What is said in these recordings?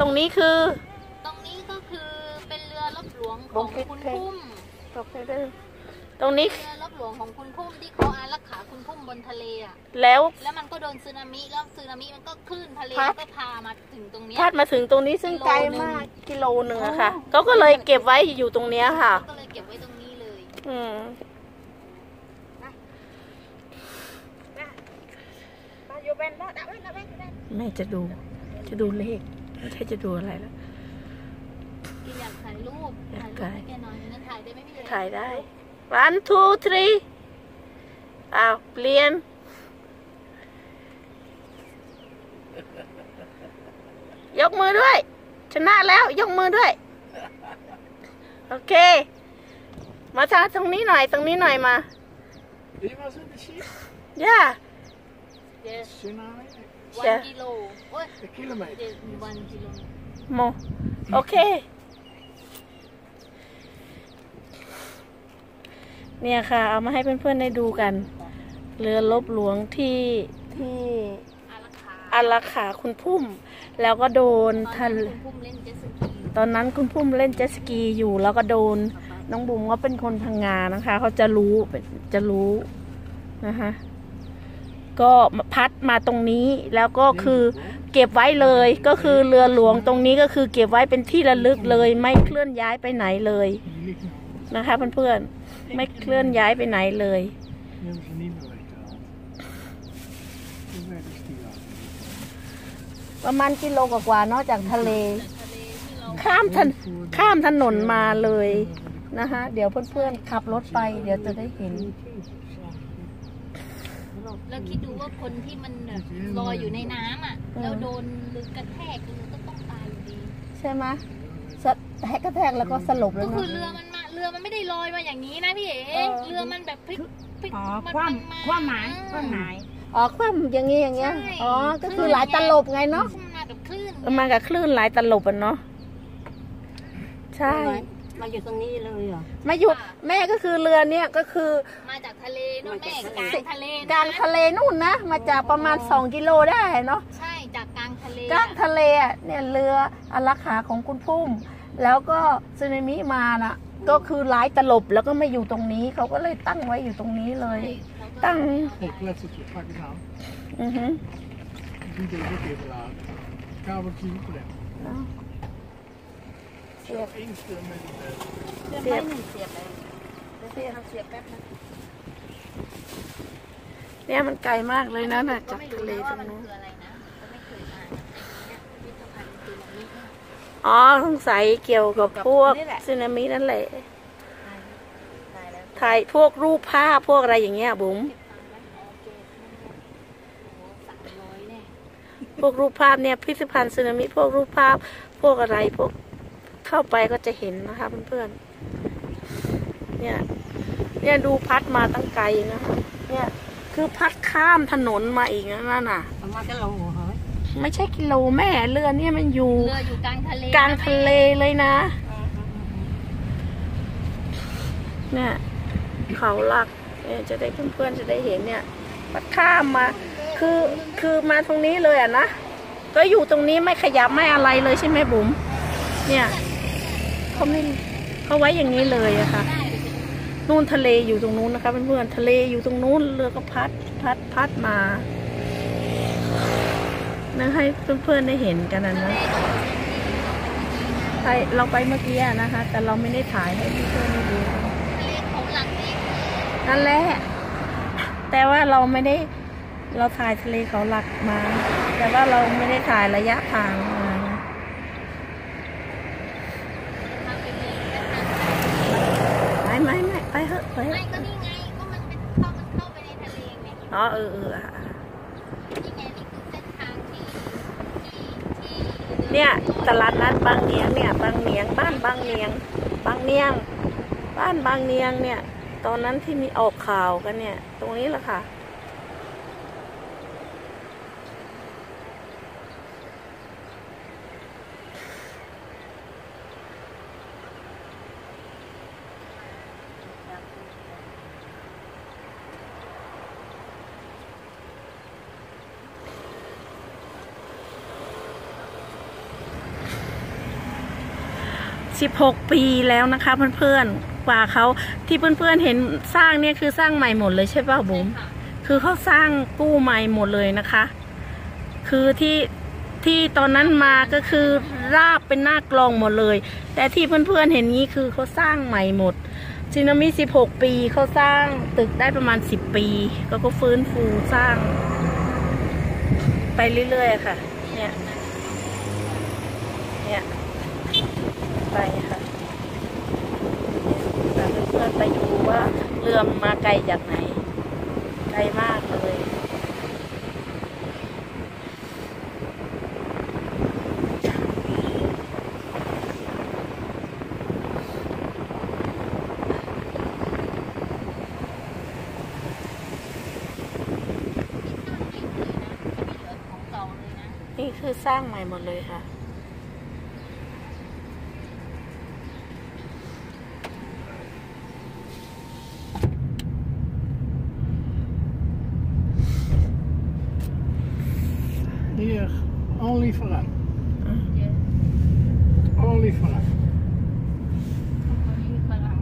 ตรงนี้คือตรงนี้ก็คือเป็นเรือรบหลวงขบองงเพชรคุณเพชรพุ่มตรงนี้ด้วยตรงนี้เรือรบหลวงของคุณพุ่มที่เขาอารักขาคุณพุ่มบนทะเลอะแล้ว แล้วมันก็โดนสึนามิแล้วสึนามิมันก็คลื่นทะเลพัด ก็พามาถึงตรงเนี้ย พัดมาถึงตรงนี้ซึ่งไกลมากกิโลหนึ่งอะค่ะเขาก็เลยเก็บไว้อยู่ตรงเนี้ยค่ะ ก็เลยเก็บไว้ตรงนี้เลย อืมมาอยู่เป็นบ่ดับไว้ดับไว้ดับไว้แม่จะดู จะดูเลข ไม่ใช่จะดูอะไรแล้วกินอยากถ่ายรูปอยากถ่ายรูปถ่ายให้แกหน่อยงั้นถ่ายได้ไหมพี่เอ๋ถ่ายได้ one two three อ้าวเปลี่ยนยกมือด้วย ชนะแล้วยกมือด้วย โอเค มาทางตรงนี้หน่อย ตรงนี้หน่อยมา Wie was het precies? ย่าเดี๋ยว Tsunami? วัใช่นกิโลโอ้ย Een kilometer. เดี๋ยววันกิโลโมโอเค เนี่ยค่ะ เอามาให้เพื่อนๆได้ดูกัน เรือลบหลวงที่ที่อารักขาอารักขาคุณพุ่ม แล้วก็โดนตอนทันนั้นคุณพุ่มเล่นเจ็ตสกีตอนนั้นคุณพุ่มเล่นเจ็ตสกีอยู่แล้วก็โดน น้องบุ๋มก็เป็นคนพังงานะคะ เขาจะรู้เป็นจะรู้นะคะ ก็พัดมาตรงนี้แล้วก็คือเก็บไว้เลยก็คือเรือหลวงตรงนี้ก็คือเก็บไว้เป็นที่ระลึกเลยไม่เคลื่อนย้ายไปไหนเลยนะคะเพื่อนๆไม่เคลื่อนย้ายไปไหนเลยประมาณกิโลกว่าๆเนอกจากทะเลทะเลที่เราข้ามถนข้ามถนนมาเลยนะคะเดี๋ยวเพื่อนๆขับรถไป เดี๋ยวจะได้เห็น แล้วคิดดูว่าคนที่มันแบบลอยอยู่ในน้ำอะอืมแล้วโดนหรือกระแทกคือก็ต้องตายอยู่ดี ใช่ไหมสะแทกกระแทกแล้วก็สลบเลก็ยคือนะเรือมันมาเรือมันไม่ได้ลอยมาอย่างนี้นะพี่เอ๋เออ เรือมันแบบพลิกพลิกอ๋อมันความนความหมายความหมาย อ๋อคว่ำอย่างงี้อย่างเงี้ย ใช่ อ๋อ ก็คือหลายตลบไงเนาะ มันมากับคลื่น มากับคลื่นหลายตลบอะเนาะ ใช่ มาอยู่ตรงนี้เลยเหรอ มาอยู่แม่ก็คือเรือเนี่ยก็คือมาจากทะเลนู่นแม่มาจากกลางทะเลนะกลางทะเลนู่นนะมาจากประมาณสองกิโลได้เนาะใช่จากกลางทะเลกลางทะเลอะเนี่ยเรืออารักขาของคุณพุ่ม แล้วก็สึนามิมาน่ะก็คือหลายตลบแล้วก็มาอยู่ตรงนี้เขาก็เลยตั้งไว้อยู่ตรงนี้เลยตั้ง Op, kletsertje, pak het aan. อือฮึ Die deed ik ook even laten. Kabeltje klem. เสียบ Eén stuk met die bed. เสียบหนึ่งเสียบเลยเสียบเสียบแป๊บนะเนี่ยมันไกลมากเลยนะน่ะจากทะเลตรงนู้นคืออะไรนะก็ไม่เคยมาเนี่ยพิพิธภัณฑ์คือแบบนี้เนี่ยอ๋อสงสัยเกี่ยวกับพวกสึนามินั่นแหละตายแล้วถ่ายพวกรูปภาพพวกอะไรอย่างเงี้ยบุ๋มพวกรูปภาพเนี่ยพิพิธภัณฑ์สึนามิพวกรูปภาพ พวกอะไรพวก เข้าไปก็จะเห็นนะคะเพื่อนๆ เนี่ย เนี่ยดูพัดมาตั้งไกลนะคะเนี่ย คือพัดข้ามถนนมาอีกนะนั่นน่ะประมาณก็โลเหรอไม่ใช่กิโลแม่เรือเนี่ยมันอยู่เรืออยู่กลางทะเลกลางทะเลเลยนะ เนี่ยเขาหลักเนี่ยจะได้เพื่อนๆจะได้เห็นเนี่ยพัดข้ามมา คือคือมาตรงนี้เลยอะนะก็อยู่ตรงนี้ไม่ขยับไม่อะไรเลยใช่ไหมบุ๋มเนี่ย เขาไม่เขาไว้อย่างนี้เลยอะค่ะนู่นทะเลอยู่ตรงนู้นนะคะเพื่อนๆทะเลอยู่ตรงนู้นเรือก็พัดพัดพัดมานะให้เพื่อนๆได้เห็นกันนะนะใช่เราไปเมื่อกี้นะคะ แต่เราไม่ได้ถ่ายให้เพื่อนๆได้ดูทะเลเขาหลักนี่นั่นแหละแต่ว่าเราไม่ได้เราถ่ายทะเลเขาหลักมา แต่ว่าเราไม่ได้ถ่ายระยะทาง อ๋อเออเอออะนี่ไงนี่คือเส้นทางที่ที่ที่เนี่ยตลาดนัดบางเนียงเนี่ยบางเนียงบ้านบางเนียงบางเนียง บ้านบางเนียงเนี่ย ตอนนั้นที่มีออกข่าวกันเนี่ย ตรงนี้แหละค่ะ 16 ปีแล้วนะคะเพื่อนๆกว่าเขาที่เพื่อนๆเห็นสร้างเนี่ยคือสร้างใหม่หมดเลยใช่ป่ะบุ๋มค่ะคือเขาสร้างกู้ใหม่หมดเลยนะคะ คือที่ที่ตอนนั้นมาก็คือราบเป็นหน้ากลองหมดเลย แต่ที่เพื่อนๆเห็นนี้คือเขาสร้างใหม่หมดซินามิ 16 ปีเขาสร้างตึกได้ประมาณ 10 ปีก็ก็ฟื้นฟูสร้าง ไปเรื่อยๆค่ะ เนี่ย เนี่ย ไปค่ะเนี่ยพาเพื่อนๆไปดูว่าเรือมาไกลจากไหน ไกลมากเลยนี่คือสร้างใหม่หมดเลยค่ะ only vooruit. เยอะ Only vooruit. เขามีพลัง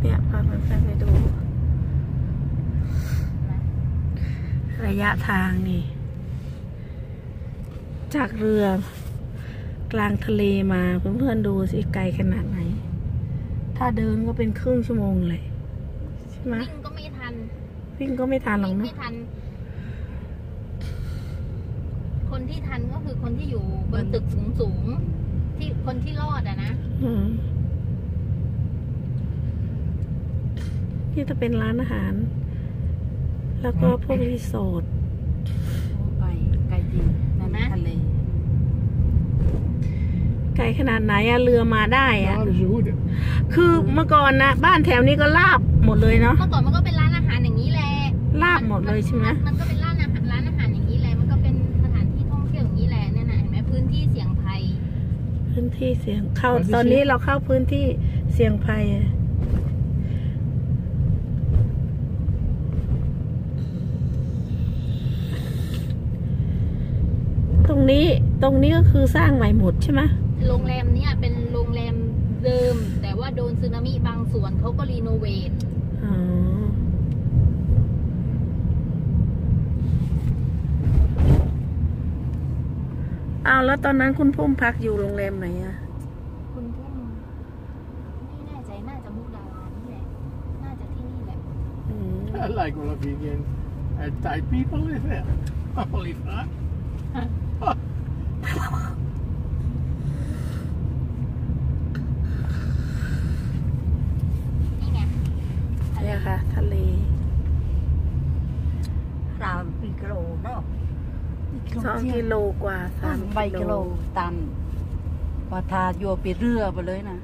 เนี่ยพาเพื่อนๆไปดู ระยะทางนี่ จากเรือกลางทะเลมาเพื่อนๆดูสิไกลขนาดไหน ถ้าเดินก็เป็นครึ่งชั่วโมงเลย ใช่ไหมวิ่งก็ไม่ทัน วิ่งก็ไม่ทันหรอกวิ่งเนไม่อะทัน คนที่ทันก็คือคนที่อยู่บนตึกสูงสูงๆที่คนที่รอดอะนะอืมนี่จะเป็นร้านอาหาร แล้วก็พวกรีสอร์ทไก่ไก่จริงนั่นนะทะเลไกลขนาดไหนอะเรือมาได้อะ Daar hadden ze hoeden. คือเมื่อก่อนนะบ้านแถวนี้ก็ลาบหมดเลยเนาะเมื่อก่อนมันก็เป็นร้านอาหารอย่างนี้แหละลาบหมดเลยใช่ไหมนมันก็เป็นร้านอาหารร้าน พื้นที่เสี่ยงเข้าอ๋อที่ตอนนี้เราเข้าพื้นที่เสี่ยงภัยอะตรงนี้ตรงนี้ก็คือสร้างใหม่หมดใช่ไหมโรงแรมเนี่ยเป็นโรงแรมเดิม แต่ว่าโดนสึนามิบางส่วนเขาก็รีโนเวทอ๋อเอาแล้วตอนนั้นคุณพุ่มพักอยู่โรงแรมไหนอะคุณพุ่มไม่แน่ใจน่าจะมุกดาหารนี่แหละน่าจะที่นี่แหละ อืม Het lijkt wel of je in uh, Thai people is there. Only vooruit. นี่ไง เนี่ยค่ะ ทะเล สามกิโลเนาะ สองกิโลกว่าสามใบกิโลตันพอทาโยไปเรือไปเลยนะ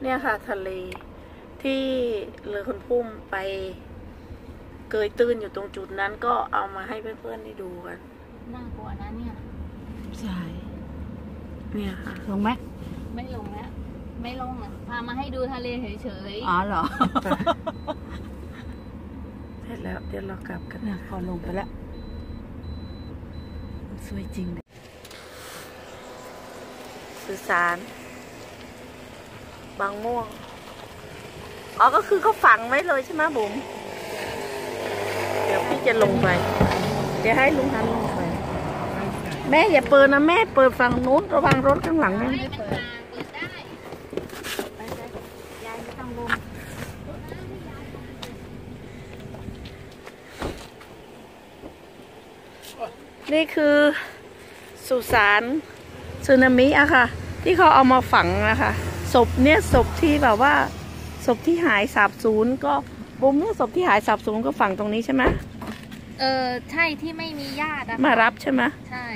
เนี่ยค่ะ ทะเลที่เรือคุณพุ่มไป เกยตื้นอยู่ตรงจุดนั้นก็เอามาให้เพื่อนๆได้ดูกันน่ากลัวนะเนี่ยใช่เนี่ยค่ะลงไหมไม่ลงแล้วไม่ลงอะพามาให้ดูทะเลเฉยอ๋อเหรอเสร็จแล้วเดี๋ยวเรากลับกันเนี่ยพอลงไปแล้ว สวยจริง สุสานบางม่วง อ๋อ ก็คือเขาฝังไว้เลยใช่ไหมบุ๋มเดี๋ยวพี่จะลงไป เดี๋ยวให้ลุงทันลงไป แม่อย่าเปิดนะ แม่เปิดฝั่งนู้นระวังรถข้างหลังๆนะ ให้มันกลางเปิดได้ ไปไปยายไม่ต้องลง นี่คือสุสานสึนามิอะค่ะ ที่เขาเอามาฝังนะคะ ศพเนี่ยศพที่แบบว่า ศพที่หายสาบสูญก็บุมเนี่ยศพที่หายสาบสูญก็ฝังตรงนี้ใช่ไหมเออใช่ที่ไม่มีญาติอะมารับใช่ไหมใช่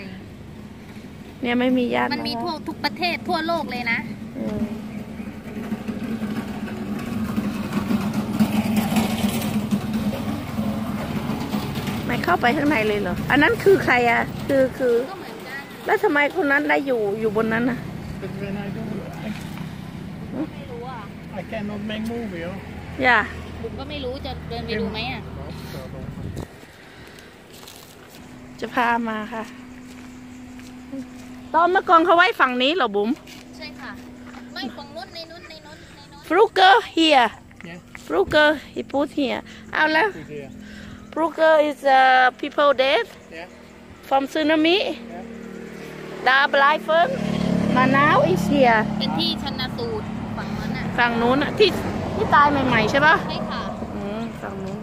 เนี่ยไม่มีญาติมันมีารับทั่วทุกประเทศทั่วโลกเลยนะ อืม ไม่เข้าไปข้างในเลยเหรอ อันนั้นคือใครอะคือคือก็เหมือนกันแล้วทำไมคนนั้นได้อยู่อยู่บนนั้นนะ But when I don't, ไม่รู้อะ I, I cannot make move, joh. อย่าบุ๋มก็ไม่รู้จะเดินไปดูไหมอะ จะพามาค่ะ ตอนเมื่อก่อนเขาไว้ฝั่งนี้เหรอบุ๋มใช่ค่ะ ไม่ฝั่งนู้นในนู้นในนู้นในนู้นฟลูเกอร์ here Yeah. ฟลูเกอร์ he put here เอาแล้ว Who's here? ฟลูเกอร์ is uh, people dead Yeah. from tsunami d a b l i f e n Manaus is here เป็นที่ชนะสูตรฝั่งนั้นอะฝั่งนู้นอะที่ที่ตายใหม่ๆใช่ปะใช่ค่ะอืมฝั่งนู้น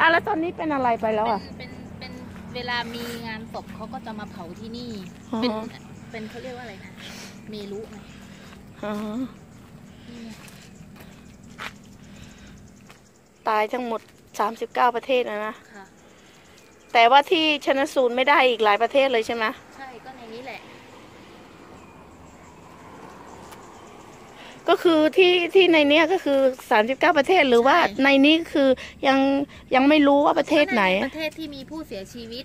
อะแล้วตอนนี้เป็นอะไรไปแล้วอะ เป็นเป็นเป็นเวลามีงานศพเขาก็จะมาเผาที่นี่ อ๋อ เป็นเป็นเขาเรียกว่าอะไรนะเมรุไหมอ๋อนี่ไงตายทั้งหมด 39ประเทศนะนะ ค่ะ แต่ว่าที่ชนสูตรไม่ได้อีกหลายประเทศเลยใช่ไหมใช่ก็ในนี้แหละ ก็คือที่ที่ในเนี้ยก็คือ39ประเทศหรือว่าใช่ ในนี้คือยังยังไม่รู้ว่าประเทศไหน ก็าจะประเทศที่มีผู้เสียชีวิต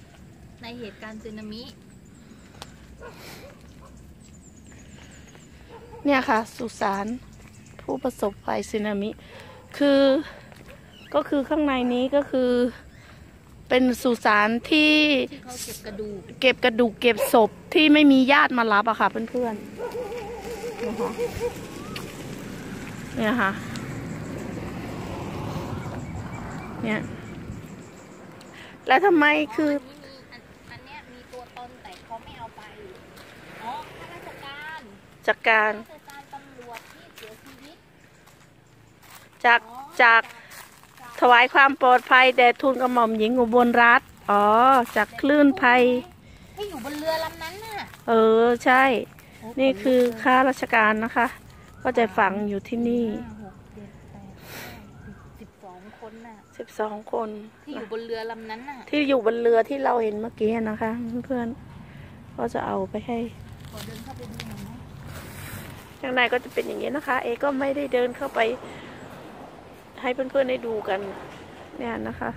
ในเหตุการณ์สึนามิ เนี่ยค่ะ สุสานผู้ประสบภัยสึนามิ คือ ก็คือข้างในนี้ก็คือ เป็นสุสานที่ที่เขาเก็บกระดูกเก็บกระดูกเก็บศพที่ไม่มีญาติมารับอะค่ะเพื่อนๆนะคะเนี่ยค่ะเนี่ยแล้วทำไมคือนนี้มีอันอันเนี้ยมีตัวตนแต่เขาไม่เอาไปอ๋อข้าราชการจากการข้าราชการตำรวจที่เสียชีวิตจากอ๋อจาก ถวายความปลอดภัยแด่ทูลกระหม่อมหญิงอุบลรัตน์อ๋อ จากคลื่นภัยที่อยู่บนเรือลำนั้นน่ะเออใช่โอ้นี่คือขนลุกเลยข้าราชการนะคะ ก็จะฝังอยู่ที่นี่ห้าหกเจ็ดแปดเก้าสิบสิบสองคนน่ะ สิบสองคน ที่อยู่บนเรือลำนั้นน่ะที่อยู่บนเรือที่เราเห็นเมื่อกี้นะคะ เพื่อนๆก็จะเอาไปให้ ขอเดินเข้าไปดูหน่อยไหม ข้างในก็จะเป็นอย่างนี้นะคะ เอก็ไม่ได้เดินเข้าไป ให้เพื่อนๆได้ดูกันเนี่ยนะคะ